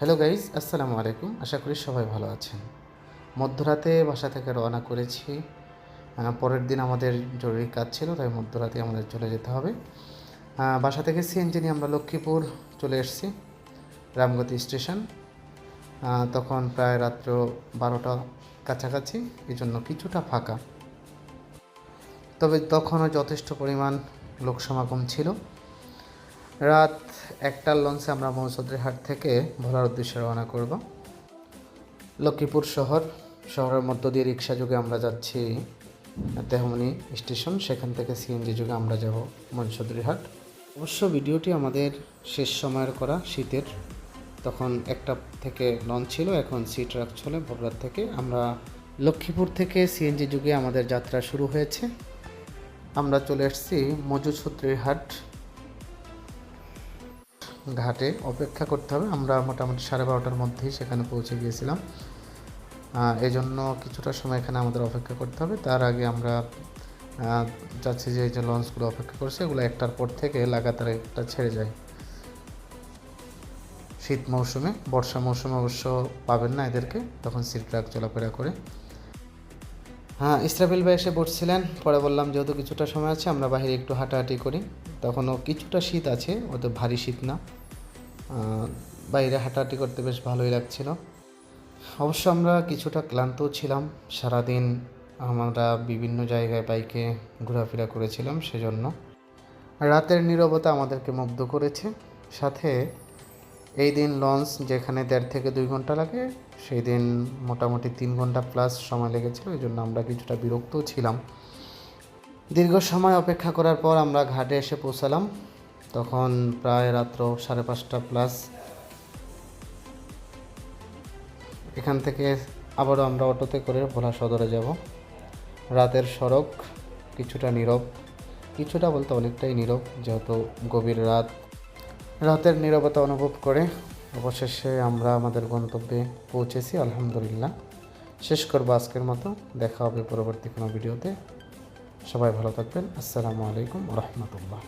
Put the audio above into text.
Hello guys আসসালামু আলাইকুম। আশা করি সবাই ভালো আছেন। মধ্যরাতে বাসা থেকে রওনা করেছি। পরের দিন আমাদের জরুরি কাজ ছিল, তাই মধ্যরাতে আমাদের চলে যেতে হবে। বাসা থেকে সিএনজি নিয়ে আমরা লক্ষ্মীপুর চলে এসেছি, রামগতি স্টেশন। তখন প্রায় রাত্র বারোটা কাছাকাছি এই জন্য কিছুটা ফাঁকা। তবে তখনও যথেষ্ট পরিমাণ লোক সমাগম ছিল। রাত একটার লঞ্চে আমরা মৌসুদ্রির হাট থেকে ভোলার উদ্দেশ্যে রওনা করব। লক্ষ্মীপুর শহর, শহরের মধ্য দিয়ে রিক্সা যুগে আমরা যাচ্ছি তেহমনি স্টেশন, সেখান থেকে সিএনজি যুগে আমরা যাব মনসুদ্রি হাট। অবশ্য ভিডিওটি আমাদের শেষ সময়ের করা, শীতের। তখন একটা থেকে লঞ্চ ছিল, এখন সি ট্রাক চলে ভোলার থেকে। আমরা লক্ষ্মীপুর থেকে সিএনজি যুগে আমাদের যাত্রা শুরু হয়েছে। আমরা চলে এসেছি মজুসূত্রির হাট। ঘাটে অপেক্ষা করতে হবে। আমরা মোটামুটি সাড়ে বারোটার মধ্যেই সেখানে পৌঁছে গিয়েছিলাম। এই জন্য কিছুটা সময় এখানে আমাদের অপেক্ষা করতে হবে। তার আগে আমরা যাচ্ছি যে এই যে লঞ্চগুলো অপেক্ষা করছে, এগুলো একটার পর থেকে লাগাতার একটা ছেড়ে যায়। শীত মৌসুমে, বর্ষা মৌসুমে অবশ্য পাবেন না এদেরকে, তখন সিট ট্রাক চলাফেরা করে। হ্যাঁ ইসরাফিল ভাই এসে বসছিলেন। পরে বললাম, যেহেতু কিছুটা সময় আছে, আমরা বাইরে একটু হাঁটাহাঁটি করি। তখনও কিছুটা শীত আছে ওদের ভারী শীত না। বাইরে হাঁটাহাঁটি করতে বেশ ভালোই লাগছিল। অবশ্য আমরা কিছুটা ক্লান্তও ছিলাম। সারাদিন আমরা বিভিন্ন জায়গায় বাইকে ঘোরাফেরা করেছিলাম সেজন্য। রাতের নীরবতা আমাদেরকে মুগ্ধ করেছে। সাথে এই দিন লঞ্চ যেখানে দেড় থেকে দুই ঘণ্টা লাগে, সেই দিন মোটামুটি তিন ঘণ্টা প্লাস সময় লেগেছিল এই জন্য আমরা কিছুটা বিরক্তও ছিলাম। দীর্ঘ সময় অপেক্ষা করার পর আমরা ঘাটে এসে পৌঁছালাম। তখন প্রায় রাত্র সাড়ে পাঁচটা প্লাস এখান থেকে আবারও আমরা অটোতে করে ভোলা সদরে যাব। রাতের সড়ক কিছুটা নীরব। কিছুটা বলতে অনেকটাই নীরব, যেহেতু গভীর রাত। রাতের নীরবতা অনুভব করে অবশেষে আমরা আমাদের গন্তব্যে পৌঁছেছি, আলহামদুলিল্লাহ। শেষ করব আজকের মতো। দেখা হবে পরবর্তী কোনো ভিডিওতে। সবাই ভালো থাকবেন আসসালামু আলাইকুম রহমতুল্লাহ